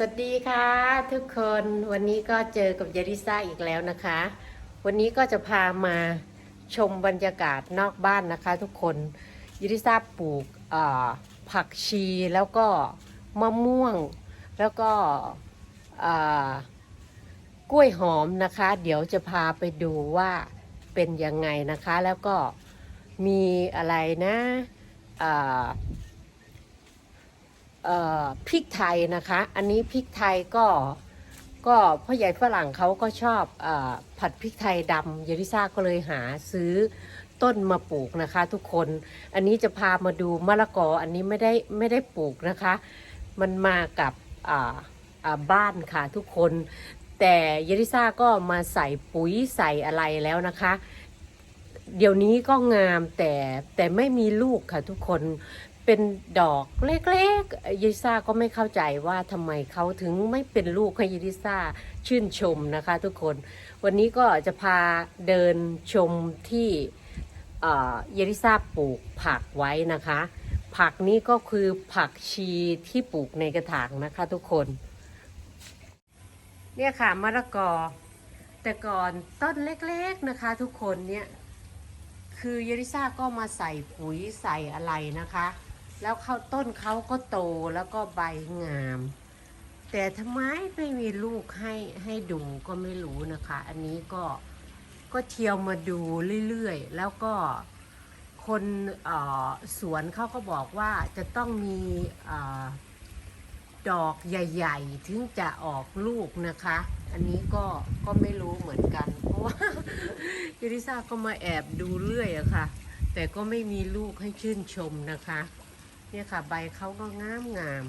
สวัสดีค่ะทุกคนวันนี้ก็เจอกับยาริซ่าอีกแล้วนะคะ วันนี้ก็จะพามาชมบรรยากาศนอกบ้านนะคะทุกคนยาริซ่าปลูกผักชีแล้วก็มะม่วง แล้วก็กล้วยหอมนะคะ เดี๋ยวจะพาไปดูว่าเป็นยังไงนะคะ แล้วก็มีอะไรนะ พริกไทยนะคะ อันนี้พริกไทยก็ก็พ่อใหญ่ฝรั่งเขาก็ชอบอผัดพริกไทยดำเยริซ่าก็เลยหาซื้อต้นมาปลูกนะคะ ทุกคน อันนี้จะพามาดูมะละกออันนี้ไม่ได้ไม่ได้ปลูกนะคะ มันมากับบ้านค่ะทุกคน แต่เยริซ่าก็มาใส่ปุ๋ยใส่อะไรแล้วนะคะ เดี๋ยวนี้ก็งามแต่แต่ไม่มีลูกค่ะทุกคน เป็นดอกเล็กๆยิซ่าก็ไม่เข้าใจว่าทำไมเขาถึงไม่เป็นลูกให้ยิซ่าชื่นชมนะคะทุกคน วันนี้ก็จะพาเดินชมที่เอ่อเยริซ่าปลูกผักไว้นะคะ ผักนี้ก็คือผักชีที่ปลูกในกระถางนะคะทุกคน เนี่ยค่ะมะละกอ แต่ก่อนต้นเล็กๆนะคะทุกคนเนี่ยคือเยริซ่าก็มาใส่ปุ๋ยใส่อะไรนะคะ แล้วเขาต้นเขาก็โตแล้วก็ใบงาม แต่ทำไมไม่มีลูกให้ให้ดูก็ไม่รู้นะคะ อันนี้ก็ก็เที่ยวมาดูเรื่อยๆ แล้วก็คนออสวนเขาก็บอกว่าจะต้องมีออดอกใหญ่ ๆ ถึงจะออกลูกนะคะ อันนี้ก็ก็ไม่รู้เหมือนกัน เพราะว่ายูริซาก็มาแอบดูเรื่อยอะค่ะ แต่ก็ไม่มีลูกให้ชื่นชมนะคะ เนี่ยค่ะใบเขาก็งามงาม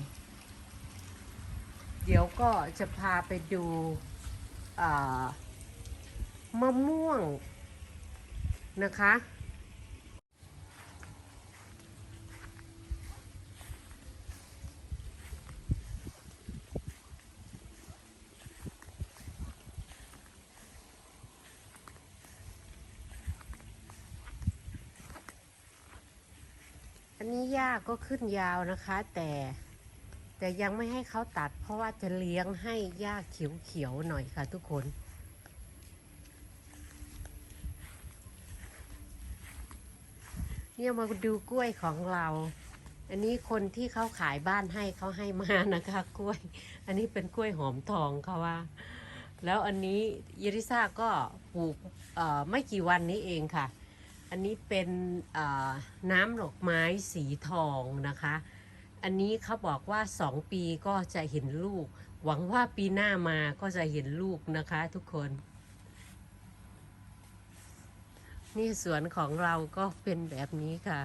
เดี๋ยวก็จะพาไปดูมะม่วงนะคะ หญ้าก็ขึ้นยาวนะคะ แต่แต่ยังไม่ให้เขาตัด เพราะว่าจะเลี้ยงให้หญ้าเขียวๆหน่อยค่ะทุกคนเนี่ยมาดูกล้วยของเรา อันนี้คนที่เขาขายบ้านให้เขาให้มานะคะ กล้วย อันนี้เป็นกล้วยหอมทองเขาว่า แล้วอันนี้ยริซ่าก็ปลูกไม่กี่วันนี้เองค่ะ อันนี้เป็นน้ำดอกไม้สีทองนะคะ อันนี้เขาบอกว่าสองปีก็จะเห็นลูก หวังว่าปีหน้ามาก็จะเห็นลูกนะคะทุกคน นี่สวนของเราก็เป็นแบบนี้ค่ะ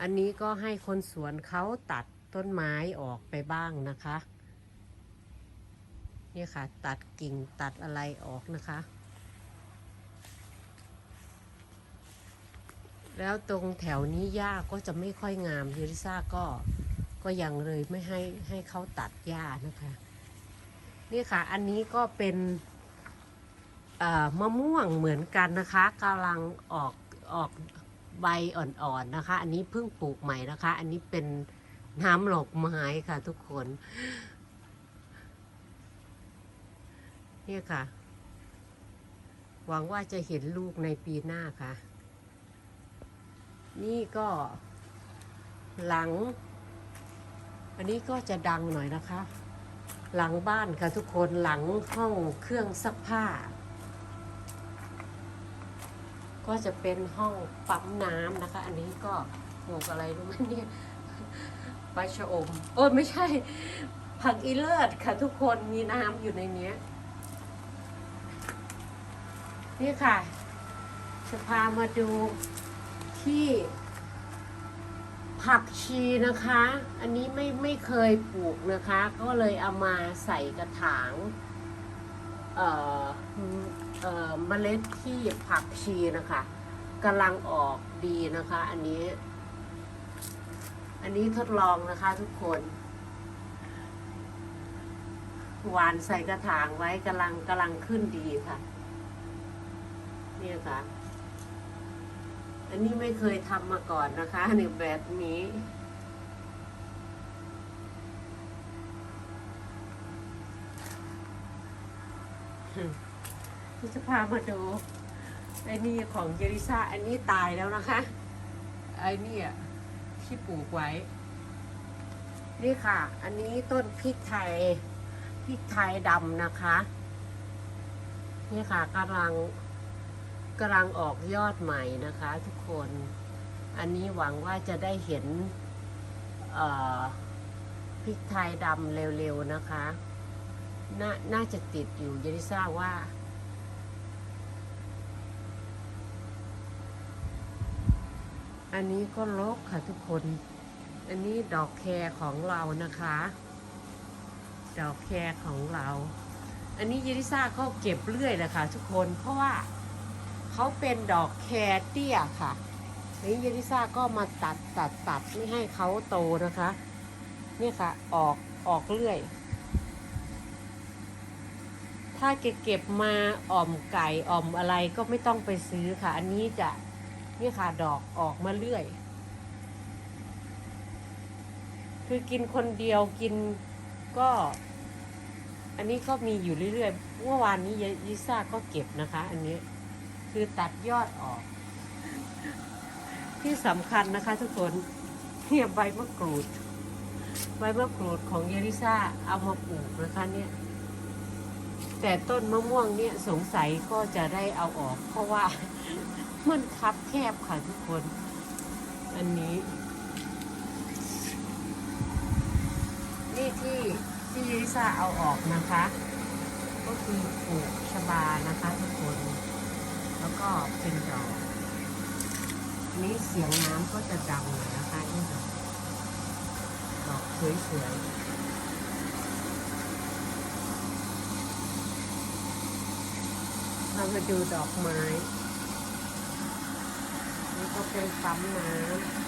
อันนี้ก็ให้คนสวนเขาตัดต้นไม้ออกไปบ้างนะคะ นี่ค่ะ ตัดกิ่งตัดอะไรออกนะคะ แล้วตรงแถวนี้หญ้าก็จะไม่ค่อยงามยูริซ่าก็ก็ยังเลยไม่ให้ให้เขาตัดหญ้านะคะ นี่ค่ะอันนี้ก็เป็นมะม่วงเหมือนกันนะคะกำลังออกออกใบอ่อนๆนะคะ อันนี้เพิ่งปลูกใหม่นะคะ อันนี้เป็นน้ำหลอกไม้ค่ะทุกคนนี่ค่ะ หวังว่าจะเห็นลูกในปีหน้าค่ะ นี่ก็หลัง อันนี้ก็จะดังหน่อยนะคะ หลังบ้านค่ะทุกคนหลังห้องเครื่องซักผ้า ก็จะเป็นห้องปั๊มน้ำนะคะ อันนี้ก็ปลูกอะไรรู้ไหมเนี่ยใบชะอมโอ้ยไม่ใช่ ผักอีเลิศค่ะทุกคนมีน้ำอยู่ในนี้นี่ค่ะ จะพามาดู ที่ ผักชีนะคะ อันนี้ไม่ไม่เคยปลูกนะคะ ก็เลยเอามาใส่กระถาง เอ่อเอ่อเมล็ดที่ผักชีนะคะกำลังออกดีนะคะ อันนี้ อันนี้ทดลองนะคะทุกคนหวานใส่กระถางไว้กำลังกำลังขึ้นดีค่ะ เนี่ยค่ะ อันนี้ไม่เคยทำมาก่อนนะคะในแบบนี้ จะพามาดูอันนี้ของเยริซาอันนี้ตายแล้วนะคะอันี่ที่ปลูกไว้ นี่ค่ะ อันนี้ต้นพริกไทยพริกไทยดำนะคะ นี่ค่ะกำลัง กำลังออกยอดใหม่นะคะทุกคน อันนี้หวังว่าจะได้เห็นพริกไทยดำเร็วๆนะคะนน่าจะติดอยู่ยาริซ่าว่า อันนี้ก็ลกค่ะทุกคน อันนี้ดอกแครของเรานะคะ ดอกแครของเรา อันนี้ยาริซ่าก็เก็บเรื่อยเลยค่ะทุกคนเพราะว่า เขาเป็นดอกแคเตี้ยค่ะนี้ยาริซ่าก็มาตัดตัดตัดไม่ให้เขาโตนะคะ นี่ค่ะ ออกออกเรื่อย ถ้าเก็บเก็บมาอ่อมไก่อ่อมอะไรก็ไม่ต้องไปซื้อค่ะ อันนี้จะนี่ค่ะดอกออกมาเรื่อย คือกินคนเดียวกินก็ อันนี้ก็มีอยู่เรื่อยๆเมื่อวานนี้ยิซ่าก็เก็บนะคะ อันนี้ คือตัดยอดออก ที่สำคัญนะคะทุกคนเนี่ยใบมะกรูด ใบมะกรูดของเยริซ่าเอามาปลูกนะคะเนี่ยแต่ต้นมะม่วงเนี่ยสงสัยก็จะได้เอาออก เพราะว่ามันคับแคบค่ะทุกคน อันนี้ นี่ที่ที่เยริซ่าเอาออกนะคะ ก็คือปลูกชบานะคะทุกคน แล้วก็เป็นดอกนี้เสียงน้ำก็จะดังหน่อยนะคะนี่ดอกดอกสวยๆเราจะดูดอกไม้นี่ก็เป็นปั๊มน้ำ